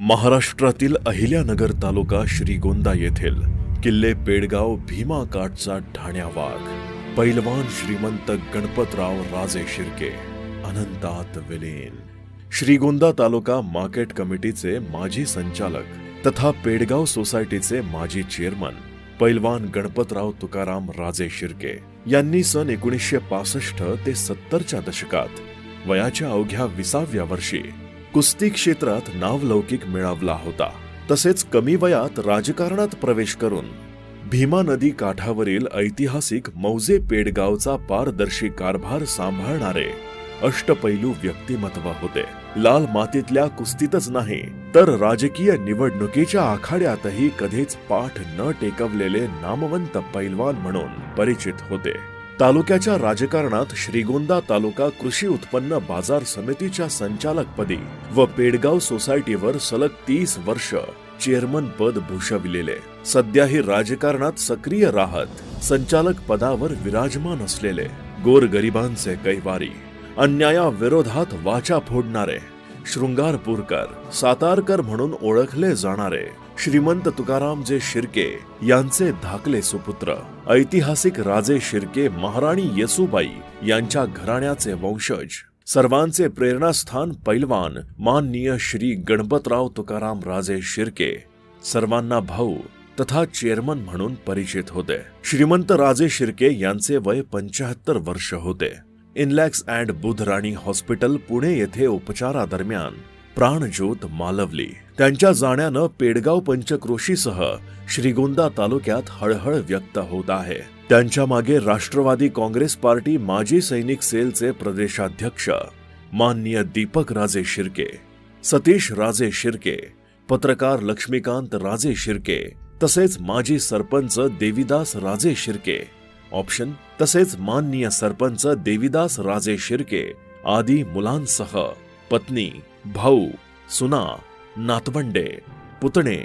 महाराष्ट्रातील अहिल्यानगर तालुका श्रीगोंदा येथील किल्ले पेडगाव भीमा काठचा ठाण्या वाघ. पैलवान श्रीमंत गणपतराव राजे शिर्के अनंतात विलीन. श्रीगोंदा तालुका मार्केट कमिटीचे माजी संचालक तथा पेडगाव सोसायटीचे माजी चेअरमन पैलवान गणपतराव तुकाराम राजे शिर्के यांनी सन एकोणीसशे पासष्ट ते सत्तरच्या दशकात वयाच्या अवघ्या विसाव्या वर्षी कुस्ती क्षेत्रात नावलौकिक मिळवला होता. तसेच कमी वयात राजकारणात प्रवेश करून भीमा नदी काठावरील ऐतिहासिक मौजे पेडगावचा पारदर्शी कारभार सांभाळणारे अष्टपैलू व्यक्तिमत्व होते. लाल मातीतल्या कुस्तीतच नाही तर राजकीय निवडणुकीच्या आखाड्यातही कधीच पाठ न टेकवलेले नामवंत पैलवान म्हणून परिचित होते. तालुक्याच्या राजकारणात श्रीगोंदा तालुका कृषी उत्पन्न बाजार समितीच्या संचालकपदी व पेडगाव सोसायटीवर सलग तीस वर्ष चेअरमन पद भूषविलेले. सध्याही राजकारणात सक्रिय राहत संचालक पदावर विराजमान असलेले गोरगरिबांचे कैवारी अन्यायाविरोधात वाचा फोडणारे शृंगारपूरकर सातारकर म्हणून ओळखले जाणारे श्रीमंत तुकारामजे शिर्के यांचे धाकले सुपुत्र, ऐतिहासिक राजे शिर्के महाराणी येसुबाई यांच्या घराण्याचे वंशज, सर्वांचे प्रेरणास्थान पैलवान माननीय श्री गणपतराव तुकाराम राजे शिर्के, सर्वांना भाऊ तथा चेअरमन म्हणून परिचित होते. श्रीमंत राजे शिर्के यांचे वय पंचाहत्तर वर्ष होते. Inlaks and Budhrani hospital Pune येथे उपचारादरम्यान प्राणज्योत मालवली. त्यांच्या जाण्यानं पेडगाव पंचक्रोशीसह श्रीगोंदा तालुक्यात हळहळ व्यक्त होत आहे. त्यांच्या मागे राष्ट्रवादी काँग्रेस पार्टी माजी सैनिक सेलचे प्रदेशाध्यक्ष माननीय दीपक राजे शिर्के सतीश राजे शिर्के पत्रकार लक्ष्मीकांत राजे शिर्के तसेच माजी सरपंच देविदास राजे शिर्के ऑप्शन तसेच माननीय सरपंच देविदास राजे शिर्के आदी मुलांसह पत्नी भाऊ सुना नातवंडे पुतणे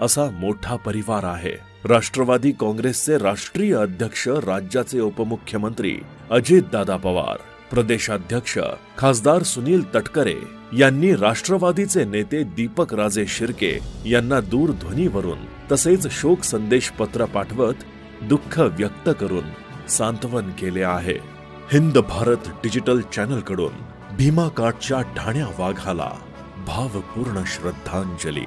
असा मोठा परिवार आहे. राष्ट्रवादी काँग्रेसचे राष्ट्रीय अध्यक्ष राज्याचे उपमुख्यमंत्री अजितदादा पवार प्रदेशाध्यक्ष खासदार सुनील तटकरे यांनी राष्ट्रवादीचे नेते दीपक राजे शिर्के यांना दूरध्वनीवरून तसेच शोक संदेश पत्र पाठवत दुःख व्यक्त करून सांत्वन केले आहे. हिंद भारत डिजिटल चॅनल भीमाकाठच्या भीमा ठाण्या वाघाला भावपूर्ण श्रद्धांजली.